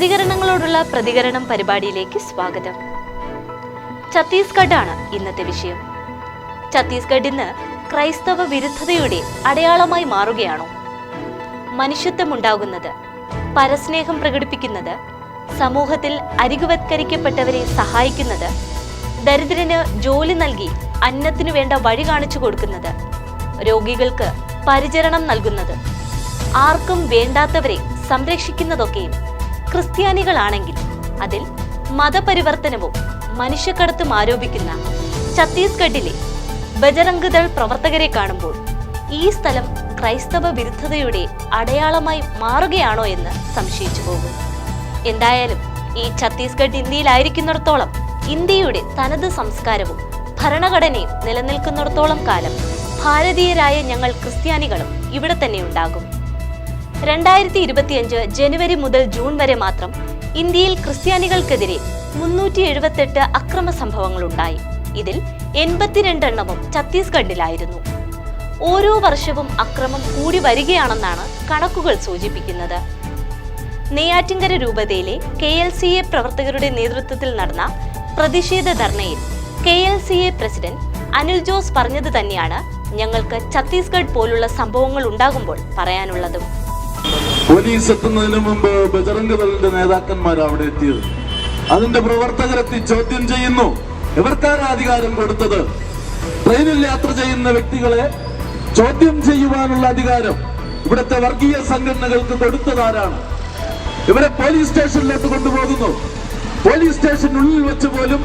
പ്രതികരണങ്ങളോടുള്ള പ്രതികരണം പരിപാടിയിലേക്ക് സ്വാഗതം. ഛത്തീസ്ഗഡാണ് ഇന്നത്തെ വിഷയം. ഛത്തീസ്ഗഡ് ഇന്ന് ക്രൈസ്തവ വിരുദ്ധതയുടെ അടയാളമായി മാറുകയാണോ? മനുഷ്യത്വമുണ്ടാകുന്നത് പരസ്നേഹം പ്രകടിപ്പിക്കുന്നത് സമൂഹത്തിൽ അരികുവത്കരിക്കപ്പെട്ടവരെ സഹായിക്കുന്നത് ദരിദ്രന് ജോലി നൽകി അന്നത്തിനു വേണ്ട വഴി കാണിച്ചു കൊടുക്കുന്നത് രോഗികൾക്ക് പരിചരണം നൽകുന്നത് ആർക്കും വേണ്ടാത്തവരെ സംരക്ഷിക്കുന്നതൊക്കെയും ക്രിസ്ത്യാനികളാണെങ്കിൽ അതിൽ മതപരിവർത്തനവും മനുഷ്യക്കടത്തും ആരോപിക്കുന്ന ഛത്തീസ്ഗഡിലെ ബജറംഗ്ദൾ പ്രവർത്തകരെ കാണുമ്പോൾ ഈ സ്ഥലം ക്രൈസ്തവ വിരുദ്ധതയുടെ അടയാളമായി മാറുകയാണോ എന്ന് സംശയിച്ചു പോകും. എന്തായാലും ഈ ഛത്തീസ്ഗഡ് ഇന്ത്യയിലായിരിക്കുന്നിടത്തോളം ഇന്ത്യയുടെ തനത് സംസ്കാരവും ഭരണഘടനയും നിലനിൽക്കുന്നിടത്തോളം കാലം ഭാരതീയരായ ഞങ്ങൾ ക്രിസ്ത്യാനികളും ഇവിടെ തന്നെ ഉണ്ടാകും. രണ്ടായിരത്തി ഇരുപത്തിയഞ്ച് ജനുവരി മുതൽ ജൂൺ വരെ മാത്രം ഇന്ത്യയിൽ ക്രിസ്ത്യാനികൾക്കെതിരെ മുന്നൂറ്റി എഴുപത്തെട്ട് അക്രമ സംഭവങ്ങളുണ്ടായി ഇതിൽ എൺപത്തിരണ്ടെണ്ണവും ഛത്തീസ്ഗഡിലായിരുന്നു. ഓരോ വർഷവും അക്രമം കൂടി വരികയാണെന്നാണ് കണക്കുകൾ സൂചിപ്പിക്കുന്നത്. നെയ്യാറ്റിങ്കര രൂപതയിലെ കെ എൽ സി എ പ്രവർത്തകരുടെ നേതൃത്വത്തിൽ നടന്ന പ്രതിഷേധ ധർണയിൽ K L C A president Anil Jose പറഞ്ഞത് തന്നെയാണ് ഞങ്ങൾക്ക് ഛത്തീസ്ഗഡ് പോലുള്ള സംഭവങ്ങൾ ഉണ്ടാകുമ്പോൾ പറയാനുള്ളതും. പോലീസ് എത്തുന്നതിന് മുമ്പ് ബജറംഗ് ദളിന്റെ നേതാക്കന്മാർ അവിടെ എത്തിയത്. അതിന്റെ പ്രവർത്തകരെത്തി ചോദ്യം ചെയ്യുന്നു. ഇവർക്കാണ് അധികാരം കൊടുത്തത്? ട്രെയിനിൽ യാത്ര ചെയ്യുന്ന വ്യക്തികളെ ചോദ്യം ചെയ്യുവാനുള്ള അധികാരം ഇവിടുത്തെ വർഗീയ സംഘടനകൾക്ക് കൊടുത്തതാരാണ് ഇവരെ പോലീസ് സ്റ്റേഷനിലേക്ക് കൊണ്ടുപോകുന്നു. പോലീസ് സ്റ്റേഷനുള്ളിൽ വെച്ച് പോലും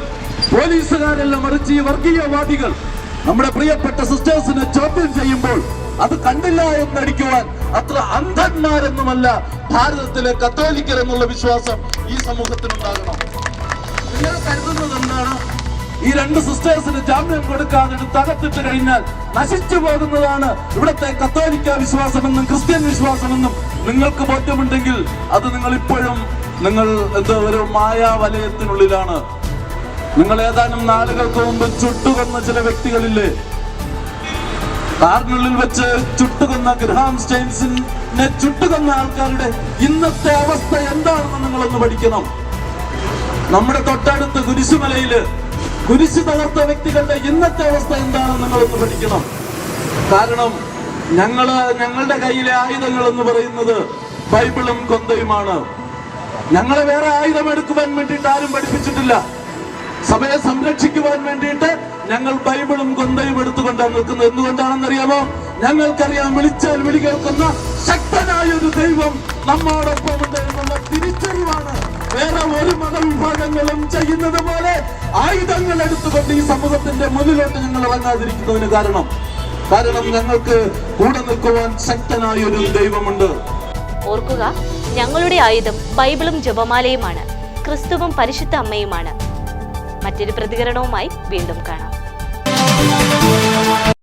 പോലീസുകാരെല്ലാം മറിച്ച് ഈ വർഗീയവാദികൾ നമ്മുടെ പ്രിയപ്പെട്ട സിസ്റ്റേഴ്സിനെ ചോദ്യം ചെയ്യുമ്പോൾ അത് കണ്ടില്ല എന്നടിക്കുവാൻ അത്ര അന്ധന്മാരെന്നുമല്ല ഭാരതത്തിലെ കത്തോലിക്കർ എന്നുള്ള വിശ്വാസം ഈ സമൂഹത്തിനുണ്ടാകണം. നിങ്ങൾ കരുതുന്നത് എന്താണ്? ഈ രണ്ട് സിസ്റ്റേഴ്സിന് ജാമ്യം കൊടുക്കാതെ തകർത്തിട്ട് കഴിഞ്ഞാൽ നശിച്ചു പോകുന്നതാണ് ഇവിടുത്തെ കത്തോലിക്ക വിശ്വാസമെന്നും ക്രിസ്ത്യൻ വിശ്വാസമെന്നും നിങ്ങൾക്ക് ബോധ്യമുണ്ടെങ്കിൽ അത് നിങ്ങൾ ഇപ്പോഴും നിങ്ങൾ എന്താ ഒരു മായാവലയത്തിനുള്ളിലാണ്. നിങ്ങൾ ഏതാനും നാളുകൾക്ക് മുമ്പ് ചുട്ടുകൊന്ന ചില വ്യക്തികളില്ലേ? കാറിനുള്ളിൽ വെച്ച് ചുട്ടുകൊന്ന ഗ്രഹാം സ്റ്റെയിൻസിനെ ചുട്ടുകൊന്ന ആൾക്കാരുടെ ഇന്നത്തെ അവസ്ഥ എന്താണെന്ന് നിങ്ങളൊന്ന് പഠിക്കണം. നമ്മുടെ തൊട്ടടുത്ത് കുരിശുമലയിൽ കുരിശു തകർത്ത വ്യക്തികളുടെ ഇന്നത്തെ അവസ്ഥ എന്താണെന്ന് നിങ്ങളൊന്ന് പഠിക്കണം. കാരണം ഞങ്ങൾ ഞങ്ങളുടെ കയ്യിലെ ആയുധങ്ങൾ എന്ന് പറയുന്നത് ബൈബിളും കൊന്തയുമാണ്. ഞങ്ങളെ വേറെ ആയുധം എടുക്കുവാൻ വേണ്ടിയിട്ട് ആരും പഠിപ്പിച്ചിട്ടില്ല. സഭയെ സംരക്ഷിക്കുവാൻ വേണ്ടിയിട്ട് ഞങ്ങൾ ബൈബിളും കൊന്തയും എടുത്തുകൊണ്ടാണ് നിൽക്കുന്നത് എന്തുകൊണ്ടാണെന്നറിയാമോ? ഞങ്ങൾക്കറിയാം വിളിച്ചാൽ വിളി കേൾക്കുന്ന ശക്തനായ ഒരു ദൈവം നമ്മോടൊപ്പം ഉണ്ട് എന്നുള്ള തിരിച്ചറിവാണ് വേറെ ഒരു മതവിഭാഗങ്ങളും ചെയ്യുന്നത് പോലെ ആയുധങ്ങൾ എടുത്തുകൊണ്ട് ഈ സമൂഹത്തിന്റെ മുന്നിലോട്ട് ഞങ്ങൾ ഇറങ്ങാതിരിക്കുന്നതിന് കാരണം. കാരണം ഞങ്ങൾക്ക് കൂടെ നിൽക്കുവാൻ ശക്തനായ ഒരു ദൈവമുണ്ട്. ഓർക്കുക ഞങ്ങളുടെ ആയുധം ബൈബിളും ജപമാലയുമാണ്. ക്രിസ്തുവും പരിശുദ്ധ അമ്മയുമാണ്. മറ്റൊരു പ്രതികരണവുമായി വീണ്ടും കാണാം.